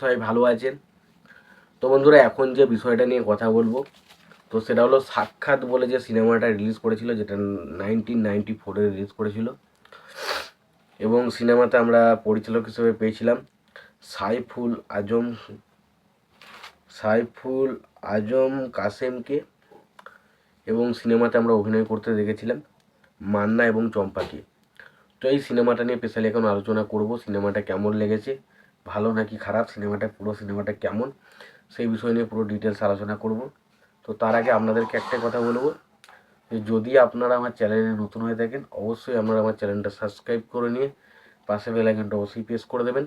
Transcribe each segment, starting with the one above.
সবাই ভালো আছেন। তো বন্ধুরা, এখন যে বিষয়টা নিয়ে কথা বলব, তো সেটা হলো সাক্ষাৎ বলে যে সিনেমাটা রিলিজ করেছিল, যেটা নাইনটিন নাইনটি ফোরে রিলিজ করেছিল। এবং সিনেমাতে আমরা পরিচালক হিসেবে পেয়েছিলাম সাইফুল আজম। সাইফুল আজম কাসেমকে এবং সিনেমাতে আমরা অভিনয় করতে দেখেছিলাম মান্না এবং চম্পাকে। তো এই সিনেমাটা নিয়ে স্পেশালি এখন আলোচনা করব, সিনেমাটা কেমন লেগেছে ভালো নাকি খারাপ, সিনেমাটা পুরো সিনেমাটা কেমন, সেই বিষয় নিয়ে পুরো ডিটেলস আলোচনা করব। তো তার আগে আপনাদেরকে একটাই কথা বলব যে, যদি আপনারা আমার চ্যানেলে নতুন হয়ে থাকেন, অবশ্যই আপনারা আমার চ্যানেলটা সাবস্ক্রাইব করে নিয়ে পাশে বেল আইকনটা অবশ্যই প্রেস করে দেবেন।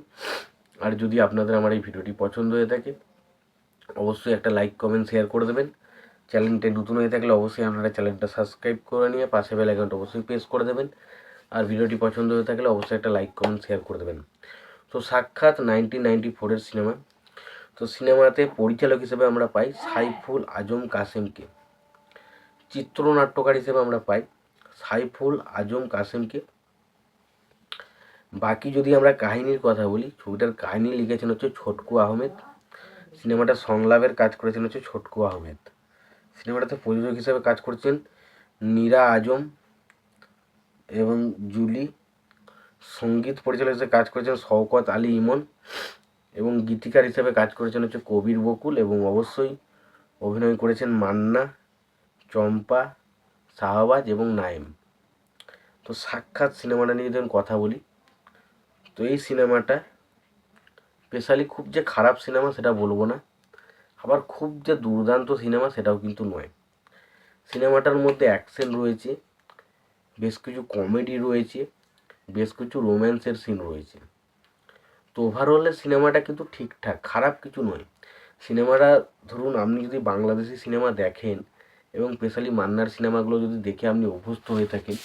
আর যদি আপনাদের আমার এই ভিডিওটি পছন্দ হয়ে থাকে, অবশ্যই একটা লাইক কমেন্ট শেয়ার করে দেবেন। চ্যানেলটি নতুন হয়ে থাকলে অবশ্যই আপনারা চ্যানেলটা সাবস্ক্রাইব করে নিয়ে পাশে বেল আইকনটা অবশ্যই প্রেস করে দেবেন। আর ভিডিওটি পছন্দ হয়ে থাকলে অবশ্যই একটা লাইক কমেন্ট শেয়ার করে দেবেন। তো সাক্ষাৎ নাইনটিন নাইনটি ফোরের সিনেমা তো সিনেমাতে পরিচালক হিসেবে আমরা পাই সাইফুল আজম কাসেমকে। চিত্রনাট্যকার হিসেবে আমরা পাই সাইফুল আজম কাসেমকে। বাকি যদি আমরা কাহিনীর কথা বলি, ছবিটার কাহিনী লিখেছেন হচ্ছে ছোটকু আহমেদ। সিনেমাটা সংলাপের কাজ করেছেন হচ্ছে ছোটকু আহমেদ। সিনেমাটাতে প্রযোজক হিসেবে কাজ করছেন নীরা আজম এবং জুলি সংগীত পরিচালক হিসেবে কাজ করেছেন শওকত আলী ইমন এবং গীতিকার হিসেবে কাজ করেছেন হচ্ছে কবির বকুল এবং অবশ্যই অভিনয় করেছেন মান্না, চম্পা, শাহবাজ এবং নাইম তো সাক্ষাৎ সিনেমাটা নিয়ে যখন কথা বলি, তো এই সিনেমাটা স্পেশালি খুব যে খারাপ সিনেমা সেটা বলব না, আবার খুব যে দুর্দান্ত সিনেমা সেটাও কিন্তু নয়। সিনেমাটার মধ্যে অ্যাকশন রয়েছে, বেশ কিছু কমেডি রয়েছে বেশ কিছু রোম্যান্সের সিন রয়েছে। তো ওভারঅলে সিনেমাটা কিন্তু ঠিকঠাক, খারাপ কিছু নয়। সিনেমাটা ধরুন, আপনি যদি বাংলাদেশি সিনেমা দেখেন এবং স্পেশালি মান্নার সিনেমাগুলো যদি দেখে আপনি অভ্যস্ত হয়ে থাকেন,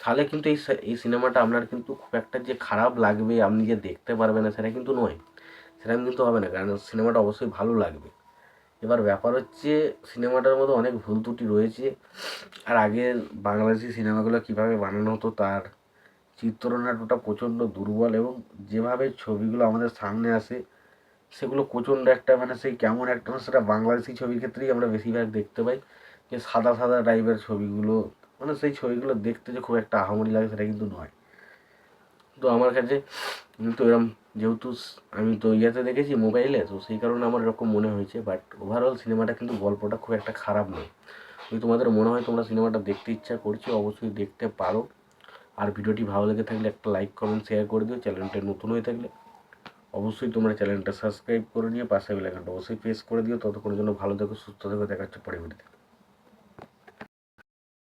তাহলে কিন্তু এই এই সিনেমাটা আপনার কিন্তু খুব একটা যে খারাপ লাগবে, আপনি যে দেখতে পারবেন না, সেটা কিন্তু নয়। সেরকম কিন্তু হবে না, কারণ সিনেমাটা অবশ্যই ভালো লাগবে। এবার ব্যাপার হচ্ছে সিনেমাটার মধ্যে অনেক ভুল ত্রুটি রয়েছে। আর আগের বাংলাদেশি সিনেমাগুলো কীভাবে বানানো হতো, তার চিত্রনাট্যটা প্রচণ্ড দুর্বল এবং যেভাবে ছবিগুলো আমাদের সামনে আসে, সেগুলো প্রচণ্ড একটা মানে সেই কেমন একটা না সেটা বাংলাদেশি ছবির ক্ষেত্রেই আমরা বেশিরভাগ দেখতে পাই। যে সাদা সাদা টাইপের ছবিগুলো মানে সেই ছবিগুলো দেখতে যে খুব একটা আহামরি লাগে সেটা কিন্তু নয়। তো আমার কাছে কিন্তু এরকম যেহেতু আমি তো ইয়েতে দেখেছি মোবাইলে, তো সেই কারণে আমার এরকম মনে হয়েছে। বাট ওভারঅল সিনেমাটা কিন্তু গল্পটা খুব একটা খারাপ নয়। যদি তোমাদের মনে হয় তোমরা সিনেমাটা দেখতে ইচ্ছা করছ, অবশ্যই দেখতে পারো। আর ভিডিওটি ভালো লেগে থাকলে একটা লাইক, কমেন্ট শেয়ার করে দিও। চ্যানেলটা নতুন হয়ে থাকলে অবশ্যই তোমরা চ্যানেলটা সাবস্ক্রাইব করে নিয়ে পাশে বেলাইকনটা অবশ্যই প্রেস করে দিও। ততক্ষণের জন্য ভালো থেকো, সুস্থ থেকো। দেখা হচ্ছে পরে ভিডিওতে